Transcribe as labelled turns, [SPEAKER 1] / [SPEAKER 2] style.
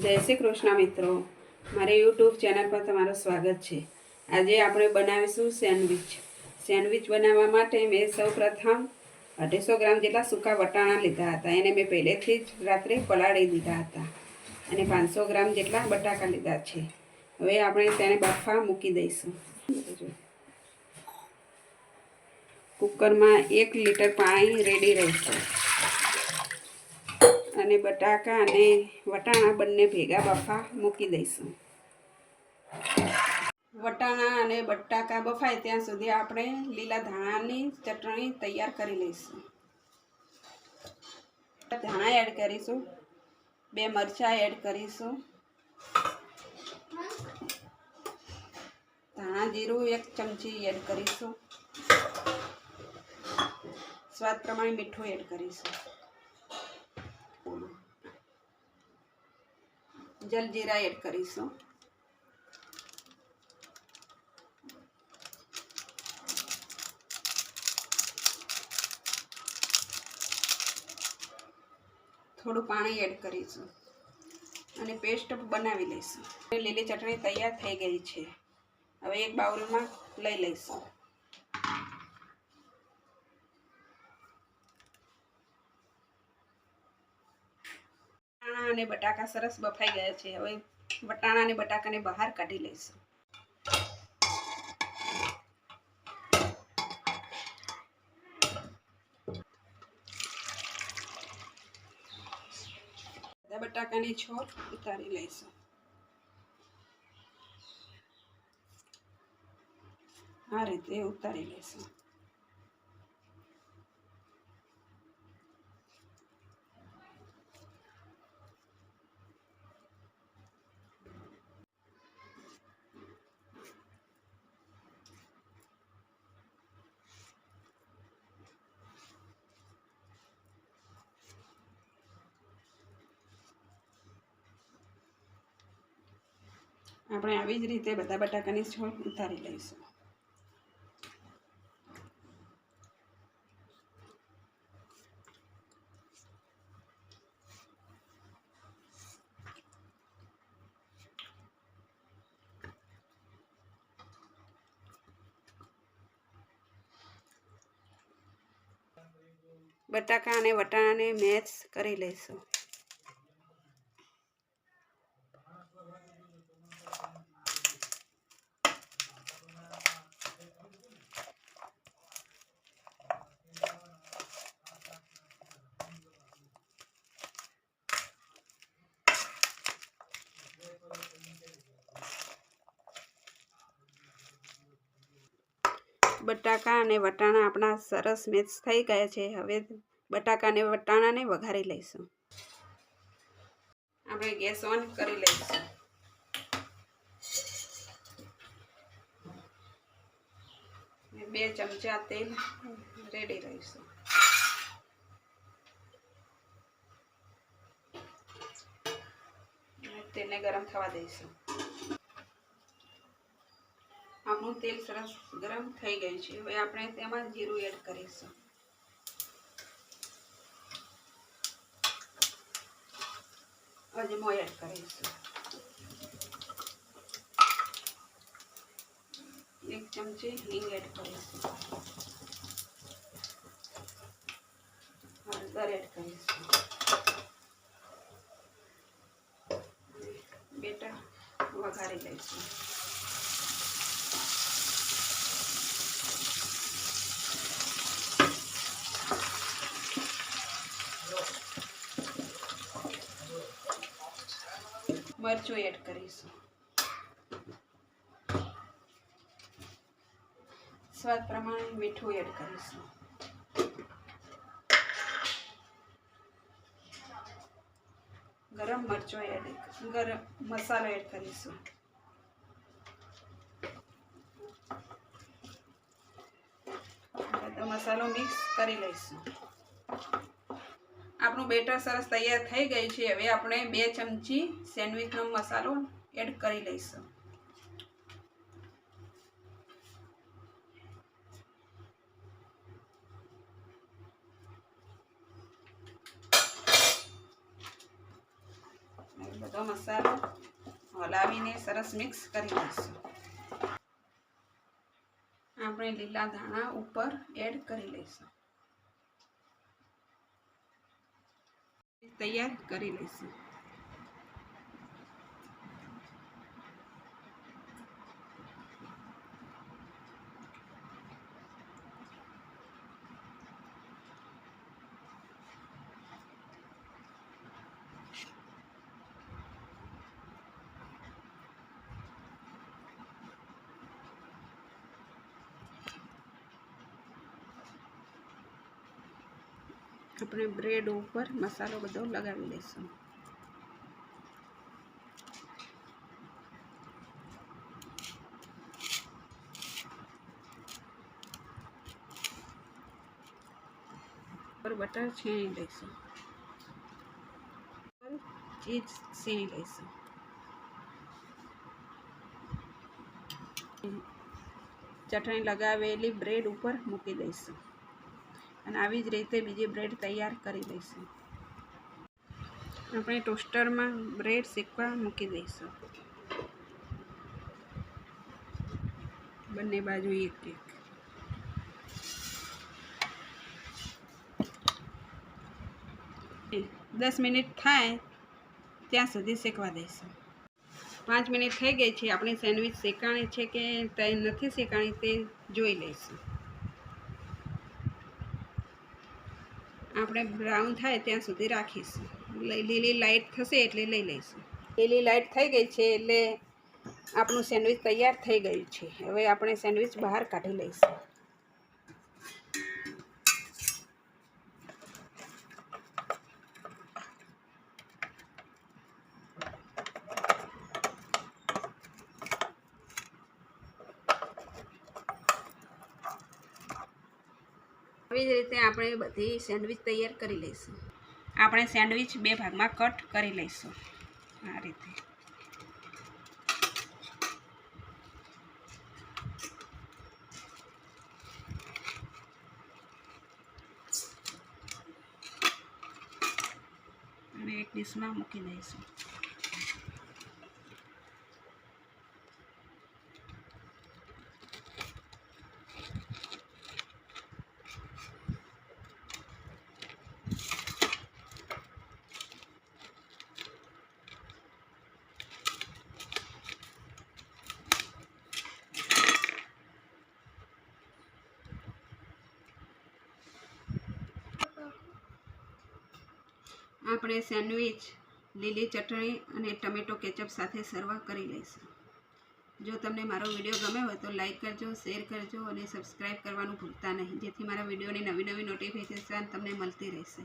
[SPEAKER 1] જય શ્રી કૃષ્ણ મિત્રો. મારી યુટ્યુબ ચેનલ પર તમારું સ્વાગત છે. આજે આપણે બનાવીશું સેન્ડવિચ. સેન્ડવિચ બનાવવા માટે મેં સૌ પ્રથમ અઢીસો ગ્રામ જેટલા સૂકા વટાણા લીધા હતા. એને મેં પહેલેથી જ રાત્રે પલાળી દીધા હતા. અને પાંચસો ગ્રામ જેટલા બટાકા લીધા છે. હવે આપણે તેને બફા મૂકી દઈશું. કુકરમાં એક લીટર પાણી રેડી રહેશે. અને બટાકા અને વટાણા બંને ભેગા બફા મૂકી દઈશું. વટાણા અને બટાકા બફાય ત્યાં સુધી આપણે લીલા ધાણાની ચટણી તૈયાર કરી લઈશું. ધાણા એડ કરીશું. બે મરચાં એડ કરીશું. ધાણા જીરું એક ચમચી એડ કરીશું. સ્વાદ પ્રમાણે મીઠું એડ કરીશું. જલજીરા એડ કરીશું. થોડું પાણી એડ કરીશું અને પેસ્ટ બનાવી લઈશું. લીલી ચટણી તૈયાર થઈ ગઈ છે. હવે એક બાઉલમાં લઈ લઈશું. વટાણા અને બટાકા સરસ બફાઈ ગયા છે. હવે વટાણા અને બટાકાને બહાર કાઢી લઈશું. બટાકાની છોર ઉતારી લઈશું. આ રીતે ઉતારી લઈશું. આપણે આવી જ રીતે બધા બટાકાની છોડ ઉતારી લઈશું. બટાકા અને વટાણાને મેચ કરી લઈશું. બટાકા અને વટાણા આપણા સરસ મિક્સ થઈ ગયા છે. હવે બટાકા અને વટાણાને વઘારી લઈશું. આપણે ગેસ ઓન કરી લઈશું. બે ચમચા તેલ રેડી રહીશું તેને ગરમ થવા દઈશું. આપણું તેલ સરસ ગરમ થઈ ગયું છે. હવે આપણે તેમાં જીરું એડ કરીશું. અજમો એડ કરીશું. એક ચમચી હિંગ એડ કરીશું. હળદર એડ કરીશું. બેટર વઘારી લઈશું. મરચું એડ કરીશું. સ્વાદ પ્રમાણે મીઠું એડ કરીશું. ગરમ મરચો એડ ગરમ મસાલો એડ કરીશું. મસાલો મિક્સ કરી લઈશું. આપણું બેટર સરસ તૈયાર થઈ ગયું છે. હવે આપણે બે ચમચી સેન્ડવિચનો મસાલો એડ કરી લઈશું. બધો મસાલો હલાવીને સરસ મિક્સ કરી લઈશું. આપણે લીલા ધાણા ઉપર એડ કરી લઈશું. તૈયાર કરી લઈશું. આપણે બ્રેડ ઉપર મસાલો બધો લગાવી લઈશું. ઉપર બટર છીણી લઈશું. ઉપર ચીઝ છીણી લઈશું. ચટણી લગાવેલી બ્રેડ ઉપર મૂકી દઈશું. અને આવી જ રીતે બીજી બ્રેડ તૈયાર કરી દઈશું. આપણે ટોસ્ટરમાં બ્રેડ શેકવા મૂકી દઈશું. બંને બાજુ એક એક. દસ મિનિટ થાય ત્યાં સુધી શેકવા દઈશું. પાંચ મિનિટ થઈ ગઈ છે, આપણી સેન્ડવિચ શેકાણી છે કે નથી શેકાણી તે જોઈ લઈશું. આપણે બ્રાઉન થાય ત્યાં સુધી રાખીશું. લીલી લાઇટ થશે એટલે લઈ લઈશું. લીલી લાઇટ થઈ ગઈ છે એટલે આપણું સેન્ડવિચ તૈયાર થઈ ગયું છે. હવે આપણે સેન્ડવિચ બહાર કાઢી લઈશું. રીતે આપણે બધી સેન્ડવિચ તૈયાર કરી લઈશું. આપણે સેન્ડવિચ બે ભાગમાં કટ કરી લઈશું. આ રીતે. અને એક ડીશમાં મૂકી દઈશું. આપણે સેન્ડવિચ, લીલી ચટણી અને ટમેટો કેચઅપ સાથે સર્વ કરી લઈશું. જો તમને મારો વીડિયો ગમે હોય તો લાઈક કરજો, શેર કરજો અને સબસ્ક્રાઈબ કરવાનું ભૂલતા નહીં. જેથી મારા વિડીયોની નવી નવી નોટિફિકેશન તમને મળતી રહેશે.